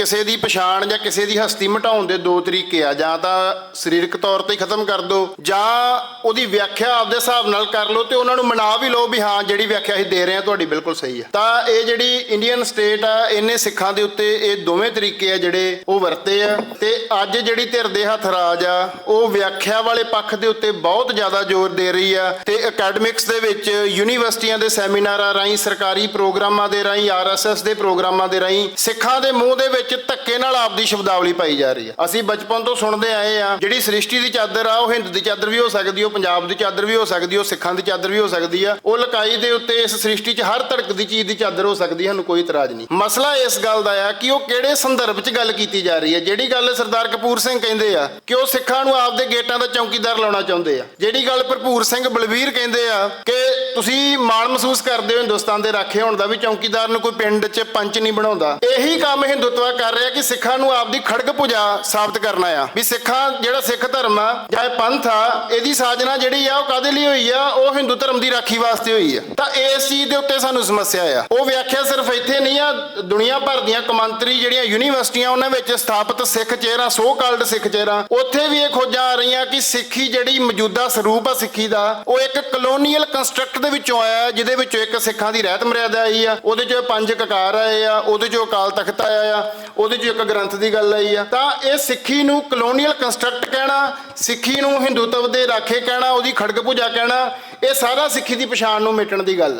ਕਿਸੇ ਦੀ ਪਛਾਣ ਜਾਂ ਕਿਸੇ ਦੀ ਹਸਤੀ ਮਿਟਾਉਣ ਦੇ ਦੋ ਤਰੀਕੇ ਆ, ਜਾਂ ਤਾਂ ਸਰੀਰਕ ਤੌਰ ਤੇ ਖਤਮ ਕਰ ਦਿਓ ਜਾਂ ਉਹਦੀ ਵਿਆਖਿਆ ਆਪਦੇ ਹਿਸਾਬ ਨਾਲ ਕਰ ਲਓ ਤੇ ਉਹਨਾਂ ਨੂੰ ਮਨਾ ਵੀ ਲਓ ਵੀ ਹਾਂ, ਜਿਹੜੀ ਵਿਆਖਿਆ ਅਸੀਂ ਦੇ ਰਹੇ ਹਾਂ ਤੁਹਾਡੀ ਬਿਲਕੁਲ ਸਹੀ ਹੈ ਤਾਂ ਇਹ ਜਿਹੜੀ ਇੰਡੀਅਨ ਸਟੇਟ ਆ, ਇਹਨੇ ਸਿੱਖਾਂ ਦੇ ਉੱਤੇ ਇਹ ਦੋਵੇਂ ਤਰੀਕੇ ਆ ਜਿਹੜੇ ਉਹ ਵਰਤੇ ਆ। ਤੇ ਅੱਜ ਜਿਹੜੀ ਧਿਰ ਦੇ ਹੱਥ ਰਾਜ ਆ, ਉਹ ਵਿਆਖਿਆ ਵਾਲੇ ਪੱਖ ਦੇ ਉੱਤੇ ਬਹੁਤ ਜ਼ਿਆਦਾ ਜ਼ੋਰ ਦੇ ਰਹੀ ਆ। ਤੇ ਅਕੈਡਮਿਕਸ ਦੇ ਵਿੱਚ ਯੂਨੀਵਰਸਿਟੀਆਂ ਦੇ ਸੈਮੀਨਾਰਾਂ ਰਾਹੀਂ, ਸਰਕਾਰੀ ਪ੍ਰੋਗਰਾਮਾਂ ਦੇ ਰਾਹੀਂ ਆਰਐਸਐਸ ਦੇ ਪ੍ਰੋਗਰਾਮਾਂ ਦੇ ਰਾਹੀਂ ਸਿੱਖਾਂ ਦੇ ਮੂੰਹ ਦੇ ਵਿੱਚ ਧੱਕੇ ਨਾਲ ਆਪਦੀ ਸ਼ਬਦਾਵਲੀ ਪਾਈ ਜਾ ਰਹੀ ਆ ਅਸੀਂ ਬਚਪਨ ਤੋਂ ਸੁਣਦੇ ਆਏ ਆ ਜਿਹੜੀ ਸ੍ਰਿਸ਼ਟੀ ਦੀ ਚਾਦਰ ਆ, ਉਹ ਹਿੰਦ ਦੀ ਚਾਦਰ ਵੀ ਹੋ ਸਕਦੀ ਉਹ ਪੰਜਾਬ ਦੀ ਚਾਦਰ ਵੀ ਹੋ ਸਕਦੀ ਉਹ ਸਿੱਖਾਂ ਦੀ ਚਾਦਰ ਵੀ ਹੋ ਸਕਦੀ ਆ ਉਹ ਲਕਾਈ ਦੇ ਉੱਤੇ ਇਸ ਸ੍ਰਿਸ਼ਟੀ 'ਚ ਹਰ ਧੜਕ ਦੀ ਚੀਜ਼ ਦੀ ਚਾਦਰ ਹੋ ਸਕਦੀ ਸਾਨੂੰ ਕੋਈ ਇਤਰਾਜ਼ ਨਹੀਂ। ਮਸਲਾ ਇਸ ਗੱਲ ਦਾ ਆ ਕਿ ਉਹ ਕਿਹੜੇ ਸੰਦਰਭ 'ਚ ਗੱਲ ਕੀਤੀ ਜਾ ਰਹੀ ਹੈ? ਜਿਹੜੀ ਗੱਲ ਸਰਦਾਰ ਕਪੂਰ ਸਿੰਘ ਕਹਿੰਦੇ ਆ ਕਿ ਉਹ ਸਿੱਖਾਂ ਨੂੰ ਆਪਦੇ ਗੇਟਾਂ ਦਾ ਚੌਕੀਦਾਰ ਲਾਉਣਾ ਚਾਹੁੰਦੇ ਆ। ਜਿਹੜੀ ਗੱਲ ਭਰਪੂਰ ਸਿੰਘ ਬਲਵੀਰ ਕਹਿੰਦੇ ਆ ਕਿ ਤੁਸੀਂ ਮਾਣ ਮਹਿਸੂਸ ਕਰਦੇ ਹੋ ਹਿੰਦੁਸਤਾਨ ਦੇ ਰਾਖੇ ਹੋਣ ਦਾ ਵੀ ਚੌਕੀਦਾਰ ਨੂੰ ਕੋਈ ਪਿੰਡ 'ਚ ਪੰਚ ਨਹੀਂ ਬਣਾਉਂਦਾ। ਇਹੀ ਕੰਮ ਹਿੰਦੂਤਵਾ ਕਰ ਰਿਹਾ ਕਿ ਸਿੱਖਾਂ ਨੂੰ ਆਪਦੀ ਖੜਕ ਪੂਜਾ ਸਾਬਤ ਕਰਨਾ ਆ। ਵੀ ਸਿੱਖਾਂ ਜਿਹੜਾ ਸਿੱਖ ਧਰਮ ਆ, ਜਾਂ ਪੰਥ ਆ, ਇਹਦੀ ਸਾਜਨਾ ਜਿਹੜੀ ਆ, ਉਹ ਕਾਦੇ ਲਈ ਹੋਈ ਆ? ਉਹ ਹਿੰਦੂ ਧਰਮ ਦੀ ਰਾਖੀ ਵਾਸਤੇ ਹੋਈ ਆ। ਤਾਂ ਇਸ ਚੀਜ਼ ਦੇ ਉੱਤੇ ਸਾਨੂੰ ਸਮੱਸਿਆ ਆ। ਉਹ ਵਿਆਖਿਆ ਸਿਰਫ ਇੱਥੇ ਨਹੀਂ ਆ, ਦੁਨੀਆ ਭਰ ਦੀਆਂ ਕਮਾਂਤਰੀ ਜਿਹੜੀਆਂ ਯੂਨੀਵਰਸਿਟੀਆਂ, ਉਹਨਾਂ ਵਿੱਚ ਸਥਾਪਿਤ ਸਿੱਖ ਚਿਹਰਾ ਸੋ ਕਾਲਡ ਸਿੱਖ ਚਿਹਰਾ ਉੱਥੇ ਵੀ ਇਹ ਖੋਜਾਂ ਆ ਰਹੀਆਂ ਕਿ ਸਿੱਖੀ ਜਿਹੜੀ ਮੌਜੂਦਾ ਸਰੂਪ ਆ ਸਿੱਖੀ ਦਾ, ਉਹ ਇੱਕ ਕਲੋਨੀਅਲ ਕੰਸਟਰਕਟ ਦੇ ਵਿੱਚੋਂ ਆਇਆ ਜਿਹਦੇ ਵਿੱਚੋਂ ਇੱਕ ਸਿੱਖਾਂ ਦੀ ਰਹਿਤ ਮਰਿਆਦਾ ਆਈ ਆ, ਉਹਦੇ ਚੋਂ ਪੰਜ ਕਕਾਰ ਆਏ ਆ, ਉਹਦੇ ਚੋਂ ਅਕਾਲ ਤਖਤ ਆਇਆ ਆ, ਉਹਦੇ ਚੋਂ ਇੱਕ ਗ੍ਰੰਥ ਦੀ ਗੱਲ ਆਈ ਆ। ਤਾਂ ਇਹ ਸਿੱਖੀ ਨੂੰ ਕਲੋਨੀਅਲ ਕੰਸਟਰਕਟ ਕਹਿਣਾ, ਸਿੱਖੀ ਨੂੰ ਹਿੰਦੂਤਵ ਦੇ ਰਾਖੇ ਕਹਿਣਾ, ਉਹਦੀ ਖੜਗ ਪੂਜਾ ਕਹਿਣਾ, ਇਹ ਸਾਰਾ ਸਿੱਖੀ ਦੀ ਪਛਾਣ ਨੂੰ ਮਿਟਣ ਦੀ ਗੱਲ ਆ।